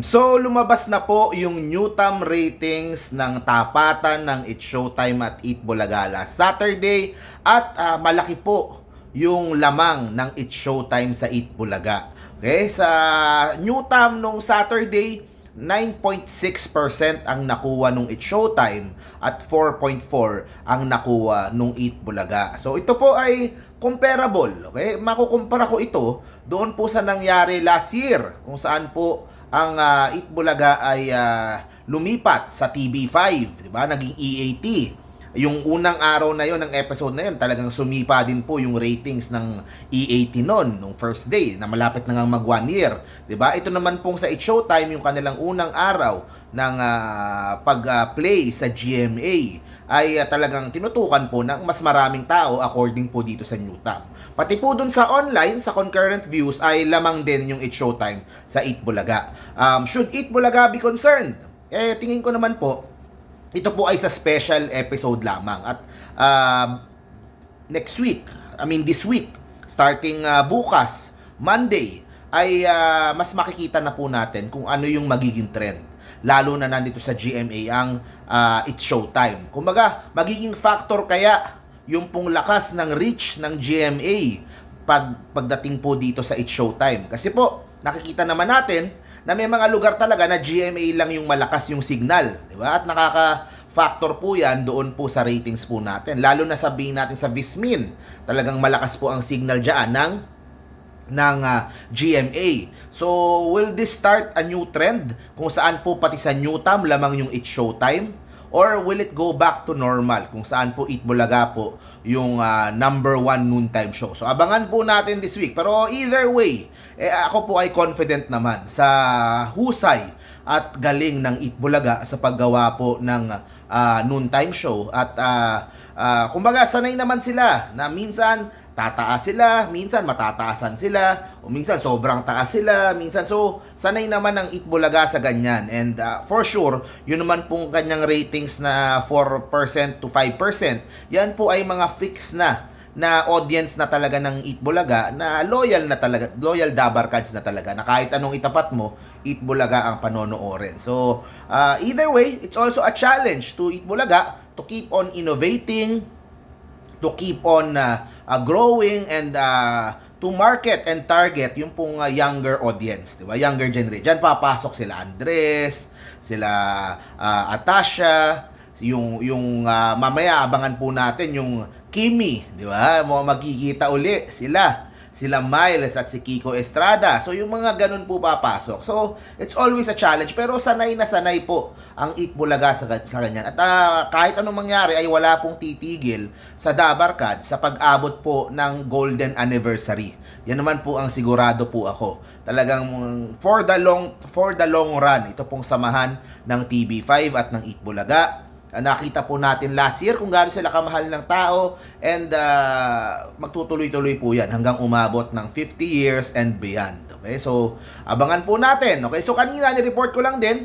So, lumabas na po yung Newtam ratings ng tapatan ng It's Showtime at Eat Bulagala Saturday at ah, malaki po yung lamang ng It's Showtime sa Eat Bulaga. Okay, sa Newtam nung Saturday, 9.6% ang nakuha nung It's Showtime at 4.4 ang nakuha nung Eat Bulaga. So ito po ay comparable, okay? Makukumpara ko ito doon po sa nangyari last year kung saan po ang uh, Eat Bulaga ay ah, lumipat sa TV5, di ba? Naging EAT. Yung unang araw na yon ng episode na yon talagang sumipa din po yung ratings ng EAT noon nung first day na malapit na nga mag one year, 'di ba? Ito naman pong sa It Showtime yung kanilang unang araw ng ah, pag-play sa GMA ay ah, talagang tinutukan po ng mas maraming tao according po dito sa Newtam. Pati po dun sa online, sa concurrent views, ay lamang din yung It Showtime sa Eat Bulaga. Um, should Eat Bulaga be concerned? Eh, tingin ko naman po, ito po ay sa special episode lamang. At uh, next week, I mean this week, starting uh, bukas, Monday, ay uh, mas makikita na po natin kung ano yung magiging trend. Lalo na nandito sa GMA ang uh, It's Showtime. Kumbaga, magiging factor kaya yung pong lakas ng reach ng GMA pag pagdating po dito sa It's Showtime. Kasi po, nakikita naman natin na may mga lugar talaga na GMA lang yung malakas yung signal, di ba? At nakaka-factor po yan doon po sa ratings po natin. Lalo na sabihin natin sa Vismin, talagang malakas po ang signal diyan ng ng ah, GMA. So, will this start a new trend kung saan po pati sa Newtam lamang yung It's Showtime? Or will it go back to normal kung saan po Eat Bulaga po yung ah, number one noontime show? So abangan po natin this week. Pero either way, eh, ako po ay confident naman sa husay at galing ng Eat Bulaga sa paggawa po ng ah, noontime show. At ah, ah, kumbaga sanay naman sila na minsan tataas sila, minsan matataasan sila, o minsan sobrang taas sila, minsan so sanay naman ang Itbulaga sa ganyan. And uh, for sure, yun naman pong kanyang ratings na 4% to 5%, yan po ay mga fix na na audience na talaga ng Itbulaga na loyal na talaga, loyal Dabar Cards na talaga na kahit anong itapat mo, Itbulaga ang panonoorin. So, uh, either way, it's also a challenge to Itbulaga to keep on innovating, to keep on uh, uh, growing and uh, to market and target yung pong uh, younger audience, di ba? Younger generation. Diyan papasok sila Andres, sila uh, Atasha, yung yung uh, mamaya abangan po natin yung Kimi, di ba? Mo magkikita uli sila sila Miles at si Kiko Estrada. So, yung mga ganun po papasok. So, it's always a challenge. Pero sanay na sanay po ang Eat Bulaga sa, sa ganyan. At ah, kahit anong mangyari ay wala pong titigil sa Dabarkad sa pag-abot po ng golden anniversary. Yan naman po ang sigurado po ako. Talagang mm, for the long for the long run, ito pong samahan ng TV5 at ng Eat Bulaga Uh, nakita po natin last year kung gaano sila kamahal ng tao and uh, magtutuloy-tuloy po yan hanggang umabot ng 50 years and beyond. Okay, so abangan po natin. Okay, so kanina ni-report ko lang din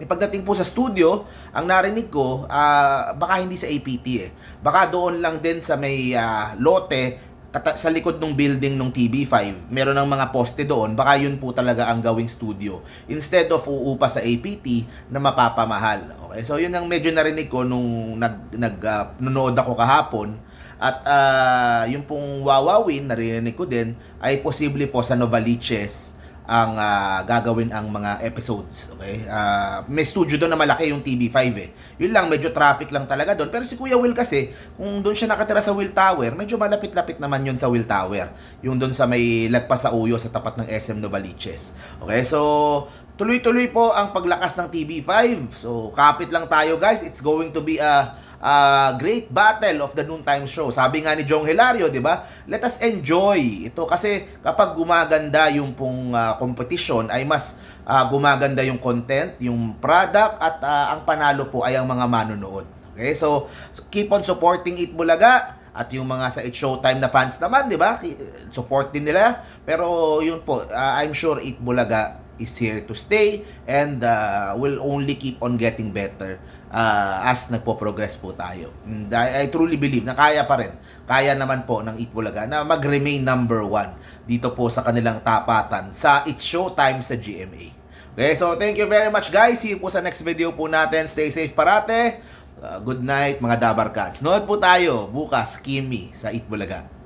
eh, pagdating po sa studio, ang narinig ko, uh, baka hindi sa APT eh. Baka doon lang din sa may uh, lote sa likod ng building ng TV5, meron ng mga poste doon, baka yun po talaga ang gawing studio. Instead of uupa sa APT na mapapamahal. Okay? So yun ang medyo narinig ko nung nag, nag uh, ako kahapon. At uh, yung pong wawawin, narinig ko din, ay posible po sa Novaliches ang uh, gagawin ang mga episodes. Okay? Uh, may studio doon na malaki yung TV5 eh. Yun lang, medyo traffic lang talaga doon. Pero si Kuya Will kasi, kung doon siya nakatira sa Will Tower, medyo malapit-lapit naman yun sa Will Tower. Yung doon sa may lagpas sa uyo sa tapat ng SM Novaliches. Okay, so tuloy-tuloy po ang paglakas ng TV5. So kapit lang tayo guys. It's going to be a uh, great battle of the noontime show. Sabi nga ni Jong Hilario, 'di ba? Let us enjoy ito kasi kapag gumaganda yung pong uh, competition ay mas uh, gumaganda yung content, yung product at uh, ang panalo po ay ang mga manonood. Okay? So, so keep on supporting It Bulaga at yung mga sa It Showtime na fans naman, 'di ba? Support din nila. Pero yun po, uh, I'm sure It Bulaga is here to stay and uh, will only keep on getting better uh, as nagpo-progress po tayo. And I, I truly believe na kaya pa rin. Kaya naman po ng Itbulaga na mag-remain number one dito po sa kanilang tapatan sa It's Showtime sa GMA. Okay, so thank you very much guys. See you po sa next video po natin. Stay safe parate. Uh, good night mga Dabar Cats. Nood po tayo bukas, Kimi, sa Eat Bulaga.